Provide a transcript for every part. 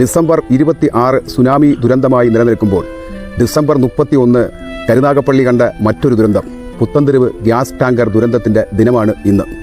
December ഇരുപത്തി ആറ് tsunami ദുരന്തമായി നിലനിൽക്കുമ്പോൾ ഡിസംബർ മുപ്പത്തി ഒന്ന് കരുനാഗപ്പള്ളി കണ്ട മറ്റൊരു ദുരന്തം. പുത്തന്തെരുവ് ഗ്യാസ് ടാങ്കർ ദുരന്തത്തിന്റെ ദിനമാണ് ഇന്ന്.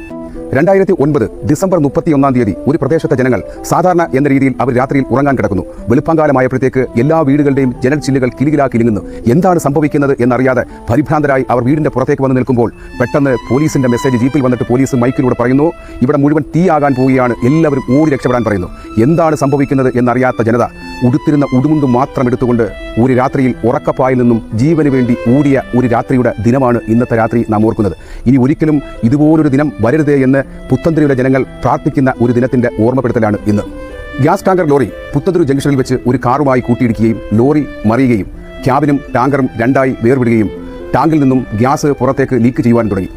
രണ്ടായിരത്തി ഒൻപത് ഡിസംബർ മുപ്പത്തിയൊന്നാം തീയതി ഒരു പ്രദേശത്തെ ജനങ്ങൾ സാധാരണ എന്ന രീതിയിൽ അവർ രാത്രിയിൽ ഉറങ്ങാൻ കിടക്കുന്നു. വെളുപ്പാങ്കാലമായപ്പോഴത്തേക്ക് എല്ലാ വീടുകളുടെയും ജനൽ ചില്ലുകൾ കിലുകിലാ കിലുങ്ങുന്നു എന്താണ് സംഭവിക്കുന്നത് എന്നറിയാതെ പരിഭ്രാന്തരായി അവർ വീടിന്റെ പുറത്തേക്ക് വന്ന് നിൽക്കുമ്പോൾ പെട്ടെന്ന് പോലീസിന്റെ മെസ്സേജ് ജീപ്പിൽ വന്നിട്ട് പോലീസ് മൈക്കിലൂടെ പറയുന്നു ഇവിടെ മുഴുവൻ തീയാകാൻ പോവുകയാണ്. എല്ലാവരും ഓടി രക്ഷപ്പെടാൻ പറയുന്നു. എന്താണ് സംഭവിക്കുന്നത് എന്നറിയാത്ത ജനത ഉടുത്തിരുന്ന ഉടുമുണ്ട് മാത്രം എടുത്തുകൊണ്ട് ഒരു രാത്രിയിൽ ഉറക്കപ്പായിൽ നിന്നും ജീവന് വേണ്ടി ഊടിയ ഒരു രാത്രിയുടെ ദിനമാണ് ഇന്നത്തെ രാത്രി നാം ഓർക്കുന്നത്. ഇനി ഒരിക്കലും ഇതുപോലൊരു ദിനം വരരുതേ എന്ന് പുത്തന്തിരിയുടെ ജനങ്ങൾ പ്രാർത്ഥിക്കുന്ന ഒരു ദിനത്തിന്റെ ഓർമ്മപ്പെടുത്തലാണ് ഇന്ന്. ഗ്യാസ് ടാങ്കർ ലോറി പുത്തന്തിരു ജംഗ്ഷനിൽ വെച്ച് ഒരു കാറുമായി കൂട്ടിയിടിക്കുകയും ലോറി മറിയുകയും ക്യാബിനും ടാങ്കറും രണ്ടായി വേർവിടുകയും ടാങ്കിൽ നിന്നും ഗ്യാസ് പുറത്തേക്ക് ലീക്ക് ചെയ്യുവാൻ തുടങ്ങി.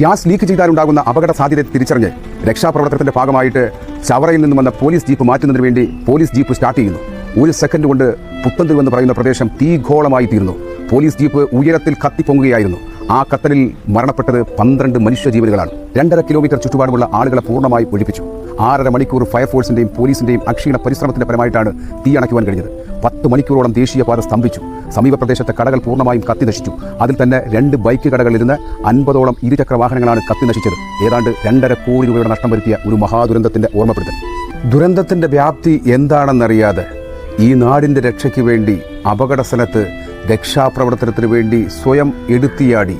ഗ്യാസ് ലീക്ക് ചെയ്താലുണ്ടാകുന്ന അപകട സാധ്യത തിരിച്ചറിഞ്ഞ് രക്ഷാപ്രവർത്തനത്തിന്റെ ഭാഗമായിട്ട് ചവറയിൽ നിന്നും വന്ന പോലീസ് ജീപ്പ് മാറ്റുന്നതിന് വേണ്ടി പോലീസ് ജീപ്പ് സ്റ്റാർട്ട് ചെയ്യുന്നു. ഒരു സെക്കൻഡ് കൊണ്ട് പുത്തന്തു എന്ന് പറയുന്ന പ്രദേശം തീഘോളമായി തീർന്നു. പോലീസ് ജീപ്പ് ഉയരത്തിൽ കത്തിപ്പൊങ്ങുകയായിരുന്നു. ആ കത്തലിൽ മരണപ്പെട്ടത് പന്ത്രണ്ട് മനുഷ്യജീവനുകളാണ് രണ്ടര കിലോമീറ്റർ ചുറ്റുപാടുമുള്ള ആളുകളെ പൂർണമായി ഒഴിപ്പിച്ചു. ആറര മണിക്കൂർ ഫയർഫോഴ്സിന്റെയും പോലീസിന്റെയും അക്ഷീണ പരിശ്രമത്തിന്റെ ഫലമായിട്ടാണ് തീ അണയ്ക്കുവാൻ കഴിഞ്ഞത്. പത്ത് മണിക്കൂറോളം ദേശീയപാത സ്തംഭിച്ചു. സമീപ പ്രദേശത്തെ കടകൾ പൂർണമായും കത്തി നശിച്ചു. അതിൽ തന്നെ രണ്ട് ബൈക്ക് കടകളിലിരുന്ന് അൻപതോളം ഇരുചക്ര വാഹനങ്ങളാണ് കത്തി നശിച്ചത്. ഏതാണ്ട് രണ്ടര കോടി രൂപയുടെ നഷ്ടം വരുത്തിയ ഒരു മഹാദുരന്തത്തിന്റെ ഓർമ്മപ്പെടുത്തൽ. ദുരന്തത്തിന്റെ വ്യാപ്തി എന്താണെന്നറിയാതെ ഈ നാടിന്റെ രക്ഷയ്ക്ക് വേണ്ടി അപകട സ്ഥലത്ത് രക്ഷാപ്രവർത്തനത്തിന് വേണ്ടി സ്വയം എടുത്തിയാടി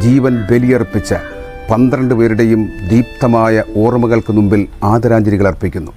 ജീവൻ ബലിയർപ്പിച്ച പന്ത്രണ്ട് പേരുടെയും ദീപ്തമായ ഓർമ്മകൾക്ക് മുമ്പിൽ ആദരാഞ്ജലികൾ അർപ്പിക്കുന്നു.